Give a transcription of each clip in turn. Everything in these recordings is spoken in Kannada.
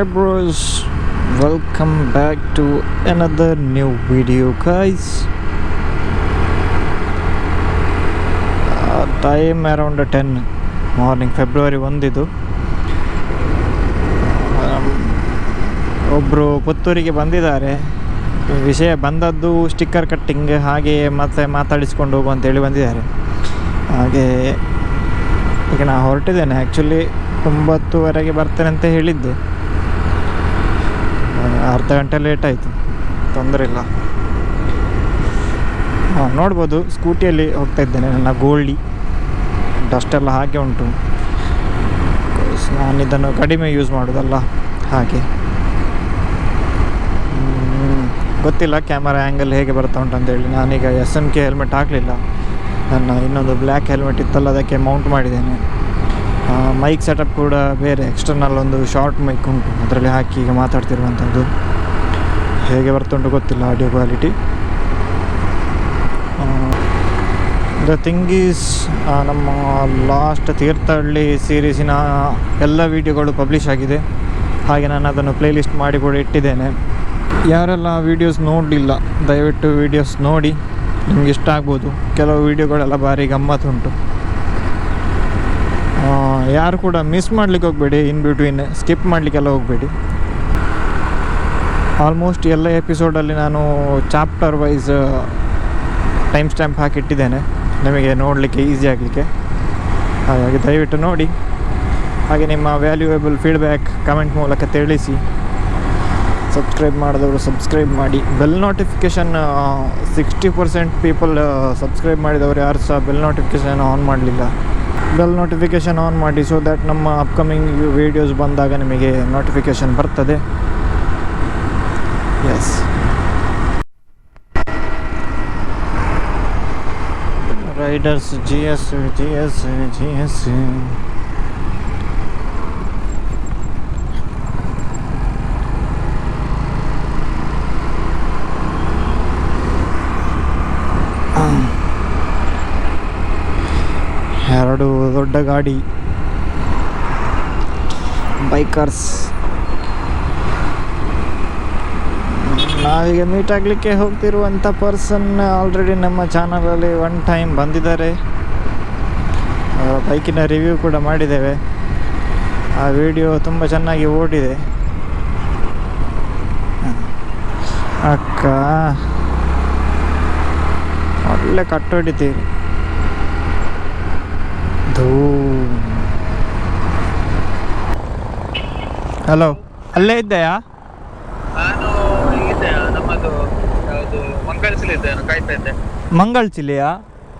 Hi bros, welcome back to another new video guys. Time around ten morning February ಒಂದಿದು ಒಬ್ಬರು ಪುತ್ತೂರಿಗೆ ಬಂದಿದ್ದಾರೆ. ವಿಷಯ ಬಂದದ್ದು ಸ್ಟಿಕ್ಕರ್ ಕಟ್ಟಿಂಗ್ ಹಾಗೆ ಮತ್ತೆ ಮಾತಾಡಿಸ್ಕೊಂಡು ಹೋಗು ಅಂತೇಳಿ ಬಂದಿದ್ದಾರೆ. ಹಾಗೆ ಈಗ ನಾನು ಹೊರಟಿದ್ದೇನೆ. ಆ್ಯಕ್ಚುಲಿ ಒಂಬತ್ತುವರೆಗೆ ಬರ್ತೇನೆ ಅಂತ ಹೇಳಿದ್ದೆ. ಅರ್ಧ ಗಂಟೆ ಲೇಟ್ ಆಯಿತು. ತೊಂದರೆ ಇಲ್ಲ. ಹಾಂ, ನೋಡ್ಬೋದು. ಸ್ಕೂಟಿಯಲ್ಲಿ ಹೋಗ್ತಾ ಇದ್ದೇನೆ. ನನ್ನ ಗೋಲ್ಡಿ. ಡಸ್ಟ್ ಎಲ್ಲ ಹಾಗೆ ಉಂಟು. ನಾನು ಇದನ್ನು ಕಡಿಮೆ ಯೂಸ್ ಮಾಡೋದಲ್ಲ. ಹಾಗೆ. ಗೊತ್ತಿಲ್ಲ ಕ್ಯಾಮರಾ ಆ್ಯಂಗಲ್ ಹೇಗೆ ಬರ್ತಾ ಉಂಟು ಅಂತೇಳಿ ನಾನೀಗ ಎಸ್ ಎಂ ಕೆ ಹೆಲ್ಮೆಟ್ ಹಾಕಲಿಲ್ಲ. ನನ್ನ ಇನ್ನೊಂದು ಬ್ಲ್ಯಾಕ್ ಹೆಲ್ಮೆಟ್ ಇತ್ತಲ್ಲ, ಅದಕ್ಕೆ ಮೌಂಟ್ ಮಾಡಿದ್ದೇನೆ. ಮೈಕ್ ಸೆಟಪ್ ಕೂಡ ಬೇರೆ ಎಕ್ಸ್ಟರ್ನಲ್ ಒಂದು ಶಾರ್ಟ್ ಮೈಕ್ ಉಂಟು. ಅದರಲ್ಲಿ ಹಾಕಿ ಈಗ ಮಾತಾಡ್ತಿರುವಂಥದ್ದು ಹೇಗೆ ಬರ್ತುಂಟು ಗೊತ್ತಿಲ್ಲ audio quality the thing is ನಮ್ಮ ಲಾಸ್ಟ್ ತೀರ್ಥಹಳ್ಳಿ ಸೀರೀಸಿನ ಎಲ್ಲ ವೀಡಿಯೋಗಳು ಪಬ್ಲಿಷ್ ಆಗಿದೆ. ಹಾಗೆ ನಾನು ಅದನ್ನು ಪ್ಲೇಲಿಸ್ಟ್ ಮಾಡಿ ಕೂಡ ಇಟ್ಟಿದ್ದೇನೆ. ಯಾರೆಲ್ಲ ವೀಡಿಯೋಸ್ ನೋಡಲಿಲ್ಲ, ದಯವಿಟ್ಟು ವೀಡಿಯೋಸ್ ನೋಡಿ. ನಿಮ್ಗೆ ಇಷ್ಟ ಆಗ್ಬೋದು. ಕೆಲವು ವೀಡಿಯೋಗಳೆಲ್ಲ ಭಾರಿ ಗಮ್ಮತ್ತುಂಟು. ಯಾರು ಕೂಡ ಮಿಸ್ ಮಾಡಲಿಕ್ಕೆ ಹೋಗಬೇಡಿ ಇನ್ ಬಿಟ್ವೀನ್ ಸ್ಕಿಪ್ ಮಾಡಲಿಕ್ಕೆಲ್ಲ ಹೋಗಬೇಡಿ. ಆಲ್ಮೋಸ್ಟ್ ಎಲ್ಲ ಎಪಿಸೋಡಲ್ಲಿ ನಾನು ಚಾಪ್ಟರ್ ವೈಸ್ ಟೈಮ್ ಸ್ಟ್ಯಾಂಪ್ ಹಾಕಿಟ್ಟಿದ್ದೇನೆ ನಿಮಗೆ ನೋಡಲಿಕ್ಕೆ ಈಸಿ ಆಗಲಿಕ್ಕೆ. ಹಾಗಾಗಿ ದಯವಿಟ್ಟು ನೋಡಿ. ಹಾಗೆ ನಿಮ್ಮ ವ್ಯಾಲ್ಯೂಯೇಬಲ್ ಫೀಡ್ಬ್ಯಾಕ್ ಕಮೆಂಟ್ ಮೂಲಕ ತಿಳಿಸಿ. ಸಬ್ಸ್ಕ್ರೈಬ್ ಮಾಡಿದವರು ಸಬ್ಸ್ಕ್ರೈಬ್ ಮಾಡಿ. Bell notification sixty percent people subscribe ಮಾಡಿದವರು ಯಾರು ಸಹ ಬೆಲ್ ನೋಟಿಫಿಕೇಷನ್ ಆನ್ ಮಾಡಲಿಲ್ಲ. ಬೆಲ್ ನೋಟಿಫಿಕೇಷನ್ ಆನ್ ಮಾಡಿ ಸೊ ದ್ಯಾಟ್ ನಮ್ಮ ಅಪ್ಕಮಿಂಗ್ ವೀಡಿಯೋಸ್ ಬಂದಾಗ ನಿಮಗೆ ನೋಟಿಫಿಕೇಷನ್ ಬರ್ತದೆ. S riders G S G S G S ಎರಡು ದೊಡ್ಡ ಗಾಡಿ. ಬೈಕರ್ಸ್ ನಾವೀಗ ಮೀಟ್ ಆಗಲಿಕ್ಕೆ ಹೋಗ್ತಿರುವಂಥ ಪರ್ಸನ್ ಆಲ್ರೆಡಿ ನಮ್ಮ ಚಾನಲಲ್ಲಿ ಒನ್ ಟೈಮ್ ಬಂದಿದ್ದಾರೆ. ಅವರ ಬೈಕಿನ ರಿವ್ಯೂ ಕೂಡ ಮಾಡಿದ್ದೇವೆ. ಆ ವಿಡಿಯೋ ತುಂಬ ಚೆನ್ನಾಗಿ ಓಡಿದೆ. ಅಕ್ಕ, ಒಳ್ಳೆ ಕಟ್ಟೊಡಿತೀರಿ ಹಲೋ ಅಲ್ಲೇ ಇದ್ದೆಯಾ? ನಾನು ಇದ್ದೆ ನಮ್ಮದು ಯಾವುದು ಮಂಗಲ್ಸಲ್ಲಿ ಇದ್ದೆ ನಾನು ಕಾಯ್ತಾ ಇದ್ದೆ. ಮಂಗಳ ಚಿಲಿಯಾ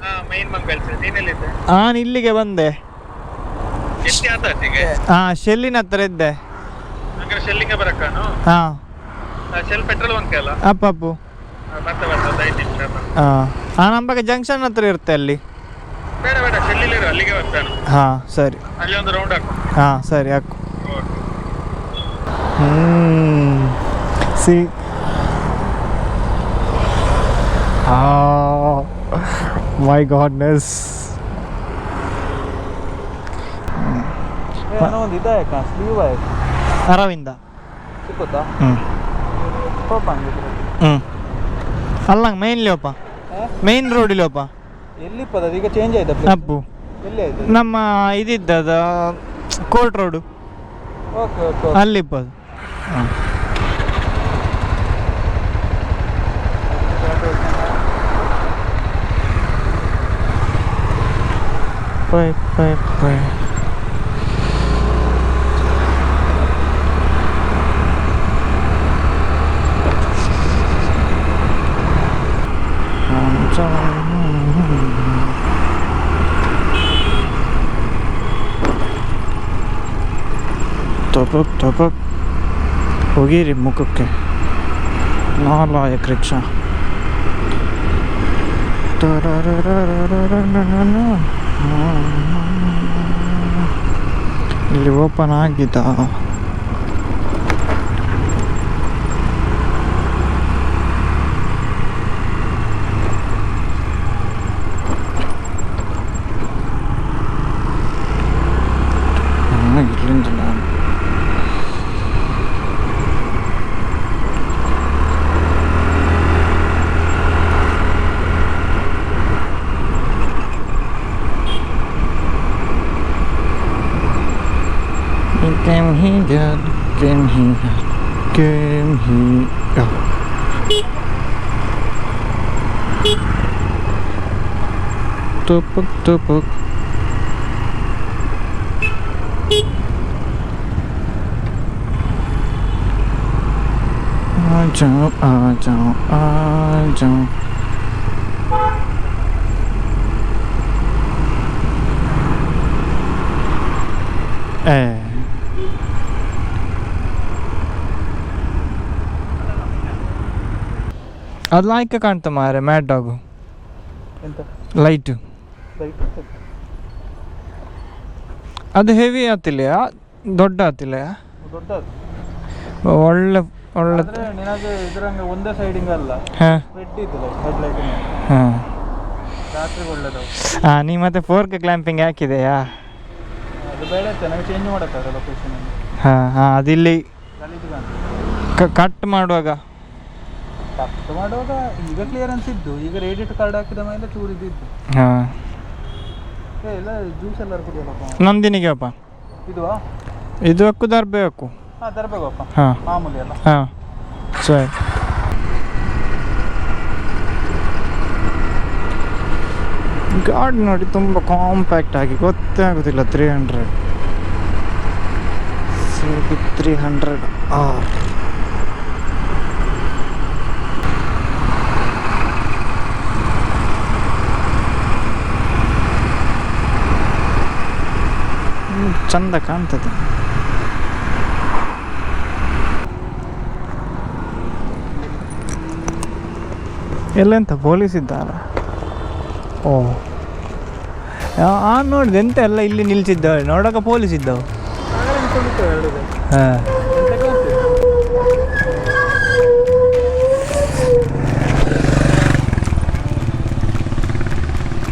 ಹಾ ಮೈನ್ ಮಂಗಲ್ಸ್ ನೀನೆಲ್ಲಿದ್ದೆ? ನಾನು ಇಲ್ಲಿಗೆ ಬಂದೆ. ಎತ್ತಿ ಆತಾಚಿಗೆ ಹಾಂ ಶೆಲ್ಲಿನ ಹತ್ರ ಇದ್ದೆ. ಹಂಗಾರೆ ಶೆಲ್ಲಿಗೆ ಬರಕ್ಕಾನು ಹಾ. ಶೆಲ್ ಪೆಟ್ರೋಲ್ ಬಂಕ್ ಅಲ್ಲ? ಅಪ್ಪ ಅಪ್ಪು. ಬರ್ತಾ ಬರ್ತಾ ಒಂದು ಐದು ನಿಮಿಷ ಹಾ ನಮ್ಮ ಬಗ್ಗೆ ಜಂಕ್ಷನ್ ಹತ್ರ ಇರುತ್ತೆ ಅಲ್ಲಿ. ಬೇಡ ಬೇಡ ಶೆಲ್ಲಿಲಿರು ಅಲ್ಲಿಗೆ ಬರ್ತಾನು ಹಾ ಸರಿ. ಅಲ್ಲಿ ಒಂದು ರೌಂಡ್ ಹಾಕು. ಹಾ ಸರಿ ಹಾಕು. Okay. See? See my goodness ಏನೋ ಒಂದು ಸ್ಲೀವ್ ಅರವಿಂದ. ಸಿಕ್ಕುತ್ತಾ? ಹ್ಞೂ ಪಾಪ ಹಂಗಿದ್ರೆ ಹ್ಞೂ ಅಲ್ಲ ಮೇನ್ ಲೋಪ ಮೇನ್ ರೋಡ್ ಲೋಪ ಎಲ್ಲಿ ಪದ ಈಗ ಚೇಂಜ್ ಆಯ್ತಾ ಅಪ್ಪು ಎಲ್ಲಿ ಆಯ್ತು ನಮ್ಮ ಇದಿದ್ದದ ಕೋರ್ಟ್ ರೋಡು ಓಕೆ ಓಕೆ ಅಲ್ಲಿ à. quay quay quay Top up, top up. ಹೋಗಿರಿ ಮುಖಕ್ಕೆ ನಾಲಾಯಕ್ ರಿಕ್ಷಾ ಇಲ್ಲಿ ಓಪನ್ ಆಗಿದ್ದ ಇಲ್ಲಿಂದ Game he got, game he got, game he got. Tupuk tupuk. I don't, I don't, I don't. É. ಅದು ಲೈಕ್ ಕಾಣ್ತಾ ಮಾರೆ ಮ್ಯಾಡ್ ಡಾಗು ಎಂತ? ಲೈಟ್ ಅದು ಹೆವಿ ಆತಿಲ್ಲ ದೊಡ್ಡ ಆತಿಲ್ಲ? ದೊಡ್ಡ ಒಳ್ಳೆ ಒಳ್ಳೆ. ನಿನಗೆ ಇದ್ರಂಗೆ ಒಂದೇ ಸೈಡಿಂಗ್ ಅಲ್ಲ. ಹಾಂ. ಲೈಟ್ ರಾತ್ರಿ ಒಳ್ಳೇದು. ಹಾಂ ನೀ ಮತ್ತೆ ಫೋರ್ಕ್ ಕ್ಲ್ಯಾಂಪಿಂಗ್ ಹಾಕಿದೆಯಾ ಅದು ಬೇಡ ನಾವು ಚೇಂಜ್ ಮಾಡೋಕ್ಕಾಗಲ್ಲ ಲೊಕೇಶನ್ ಹಾಂ ಹಾಂ ಅದಿಲ್ಲಿ ಕಟ್ ಮಾಡುವಾಗ. ಕಟ್ ಮಾಡುವಾಗ ಈಗ ಕ್ಲಿಯರೆನ್ಸ್ ಇದ್ದು ಈಗ ರೇಡಿಯೇಟ್ ಕಾರ್ಡ್ ಹಾಕಿದ ಮೇಲೆ ಚೂರು ಇದ್ದಿದ್ದು ಹಾಂ. ಏ ಇಲ್ಲ ಜ್ಯೂಸ್ ಎಲ್ಲರೂ ಕುಡಿಯಲ್ಲಪ್ಪ ನಂದಿನಿಗೆ ಅಪ್ಪ ಇದು? ಇದು ಹಕ್ಕು ದರ್ಬೆ ಹಕ್ಕು ಹಾಂ ತರಬೇಕಪ್ಪ. ಹಾಂ. ಮಾಮೂಲಿ ಅಲ್ಲ ಹಾಂ. ಸರಿ. ಗಾಡಿ ನೋಡಿ ತುಂಬ ಕಾಂಪ್ಯಾಕ್ಟ್ ಆಗಿ ಗೊತ್ತೇ ಆಗೋದಿಲ್ಲ. Three hundred three hundred R ಚಂದ ಕಾಣ್ತದೆ. ಎಲ್ಲೆಂತ ಪೊಲೀಸ್ ಇದ್ದಾರ? ಓ. ಆ ನೋಡಿದೆ, ಎಂತ ಎಲ್ಲ ಇಲ್ಲಿ ನಿಲ್ಸಿದ್ದ ನೋಡಕ ಪೊಲೀಸ್ ಇದ್ದವು? ಹಾಂ.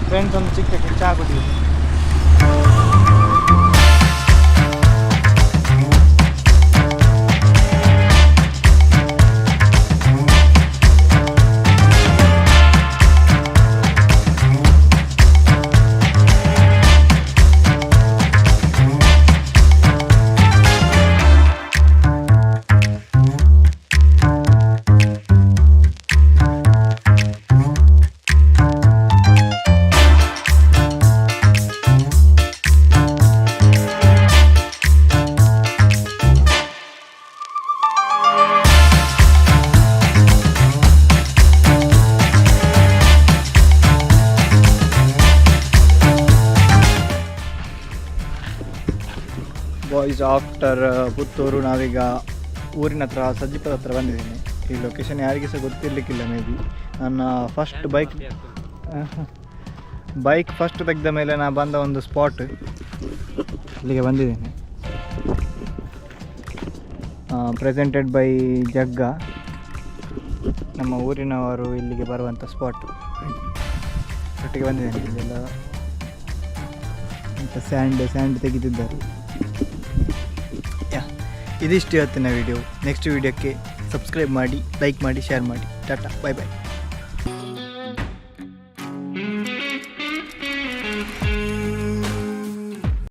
ಫ್ರೆಂಡ್ಸ್ ಒಂದು ಚಿಕ್ಕ ಚಾ ಕುಡಿಯುದು. ಬಾಯ್ಸ್ ಆಫ್ಟರ್ ಪುತ್ತೂರು ನಾವೀಗ ಊರಿನ ಹತ್ರ, ಸಜ್ಜಿಪದ ಹತ್ರ ಬಂದಿದ್ದೀನಿ. ಈ ಲೊಕೇಶನ್ ಯಾರಿಗೆ ಸಹ ಗೊತ್ತಿರಲಿಕ್ಕಿಲ್ಲ ಮೇ ಬಿ ನನ್ನ ಫಸ್ಟ್ ಬೈಕ್ ಬೈಕ್ ಫಸ್ಟ್ ತೆಗೆದ ಮೇಲೆ ನಾನು ಬಂದ ಒಂದು ಸ್ಪಾಟ್ ಅಲ್ಲಿಗೆ ಬಂದಿದ್ದೀನಿ. ಪ್ರೆಸೆಂಟೆಡ್ ಬೈ ಜಗ್ಗ. ನಮ್ಮ ಊರಿನವರು ಇಲ್ಲಿಗೆ ಬರುವಂಥ ಸ್ಪಾಟ್ ಒಟ್ಟಿಗೆ ಬಂದಿದ್ದೇನೆ. ಇಲ್ಲೆಲ್ಲ ಸ್ಯಾಂಡ್ ಸ್ಯಾಂಡ್ ತೆಗೆದಿದ್ದಾರೆ ಇದಿಷ್ಟು ಇವತ್ತಿನ ವಿಡಿಯೋ ನೆಕ್ಸ್ಟ್ ವಿಡಿಯೋಕ್ಕೆ ಸಬ್ಸ್ಕ್ರೈಬ್ ಮಾಡಿ ಲೈಕ್ ಮಾಡಿ ಶೇರ್ ಮಾಡಿ. ಟಾಟಾ ಬಾಯ್ ಬಾಯ್